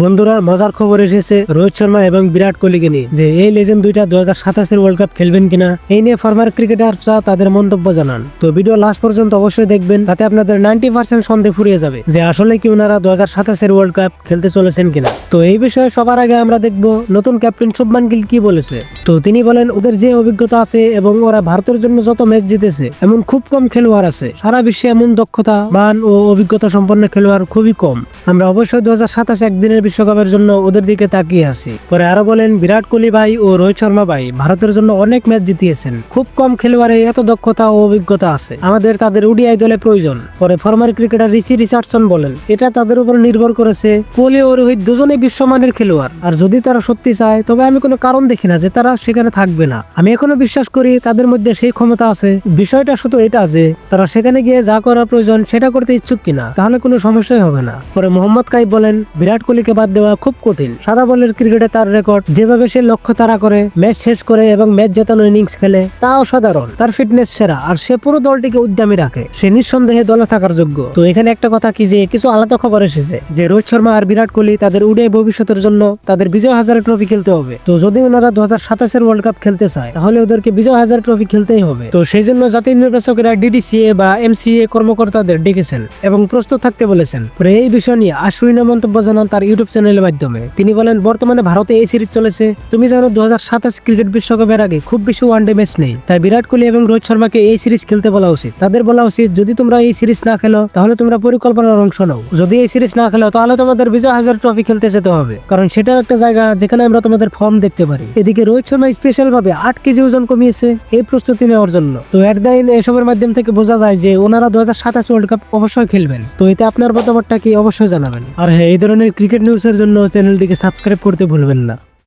বন্ধুরা, মজার খবর এসেছে রোহিত শর্মা এবং বিরাট কোহলিকে নিয়ে যে এই লেজেন্ড দুইটা দু হাজার সাতাশের ওয়ার্ল্ড কাপ খেলবেন কিনা, এই নিয়ে ফর্মার ক্রিকেটার্সরা তাদের মন্তব্য জানান। তো ভিডিও লাস্ট পর্যন্ত অবশ্যই দেখবেন, তাতে আপনাদের নাইনটি পার্সেন্ট সন্দেহ ফুরিয়ে যাবে যে আসলে কি ওনারা দু হাজার সাতাশের ওয়ার্ল্ড কাপ খেলতে চলেছেন কিনা। তো এই বিষয়ে সবার আগে আমরা দেখব নতুন ক্যাপ্টেন শুভমান গিল কি বলেছে। তো তিনি বলেন, ওদের যে অভিজ্ঞতা আছে এবং ওরা ভারতের জন্য যত ম্যাচ জিতেছে, এমন খুব কম খেলোয়াড় আছে। সারা বিশ্বে এমন দক্ষতা, মান ও অভিজ্ঞতা সম্পন্ন খেলোয়াড় খুবই কম। আমরা অবশ্যই দু হাজার সাতাশ একদিনের বিশ্বকাপের জন্য ওদের দিকে তাকিয়ে আছি। পরে আরও বলেন, বিরাট কোহলি ভাই ও রোহিত শর্মা ভাই, ভারতের জন্য অনেক ম্যাচ জিতিয়েছেন। খুব কম খেলোয়াড়ে এত দক্ষতা ও অভিজ্ঞতা আছে। আমাদের তাদের ওডিআই দলে প্রয়োজন। পরে ফর্মার ক্রিকেটার রিসি রিচার্ডসন বলেন, এটা তাদের উপর নির্ভর করেছে কোহলি ও রোহিত দুজনেই বিশ্বমানের খেলোয়াড়। আর যদি তারা সত্যি চায়, তবে আমি কোনো কারণ দেখি না যে তারা সেখানে থাকবে না। আমি এখনও বিশ্বাস করি তাদের মধ্যে সেই ক্ষমতা আছে। বিষয়টা শুধু এটা যে, তারা সেখানে গিয়ে যা করার প্রয়োজন সেটা করতে ইচ্ছুক কিনা, তাহলে কোনো সমস্যাই হবে না। পরে মোহাম্মদ কাই বলেন, বিরাট কোহলিকে বাদ দেওয়া খুব কঠিন। সাদা বলের ক্রিকেটে তার রেকর্ড, যেভাবে সে লক্ষ্য তারা করে, ম্যাচ শেষ করে এবং ম্যাচ জেতানো ইনিংস খেলে তা অসাধারণ। তার ফিটনেস সেরা, আর সে পুরো দলটিকে উদ্যমী রাখে। সে নিঃসন্দেহে দলে থাকার যোগ্য। তো এখানে একটা কথা কি যে, কিছু আলাদা খবর এসেছে, যে রোহিত শর্মা আর বিরাট কোহলি তাদের উড়ে ভবিষ্যতের জন্য তাদের বিজয় হাজারে ট্রফি খেলতে হবে। তো যদি ওনারা দু হাজার সাতাশের ওয়ার্ল্ড কাপ খেলতে চায়, তাহলে ওদেরকে বিজয় হাজার ট্রফি খেলতেই হবে। তো সেই জন্য জাতীয় নির্বাচকেরা ডিডিসিএ বা এমসিএ কর্মকর্তাদের ডেকেছেন এবং প্রস্তুত থাকতে বলেছেন। এই বিষয় নিয়ে আশ্বিনা মন্তব্য জানান তার ইউটিউব চ্যানেলের মাধ্যমে। তিনি বলেন, বর্তমানে ভারতে এই সিরিজ চলেছে। তুমি জানো দু হাজার সাতাশ ক্রিকেট বিশ্বকাপের আগে খুব বেশি ওয়ানডে ম্যাচ নেই। তাই বিরাট কোহলি এবং রোহিত শর্মাকে এই সিরিজ খেলতে বলা উচিত। তাদের বলা উচিত, যদি তোমরা এই সিরিজ না খেলো, তাহলে তোমরা পরিকল্পনার অংশ নাও। যদি এই সিরিজ না খেলো, তাহলে তোমাদের বিজয় হাজার ট্রফি খেলতে যেতে হবে। কারণ সেটাও একটা জায়গা যেখানে আমরা তোমাদের ফর্ম দেখতে পারি। এদিকে রোহিত শর্মা স্পেশাল ভাবে আট কেজি ওজন কমিয়েছে এই প্রস্তুতি নেওয়ার জন্য। তো এট দ্য এন্ড এসবের মাধ্যম থেকে বোঝা যায় যে ওনারা দু হাজার সাতাশ ওয়ার্ল্ড কাপ অবশ্যই খেলবেন। তো এতে আপনার মতামতটা কি অবশ্যই জানাবেন। আর হ্যাঁ এই ধরনের ক্রিকেট নিউজের জন্য চ্যানেলটিকে সাবস্ক্রাইব করতে ভুলবেন না।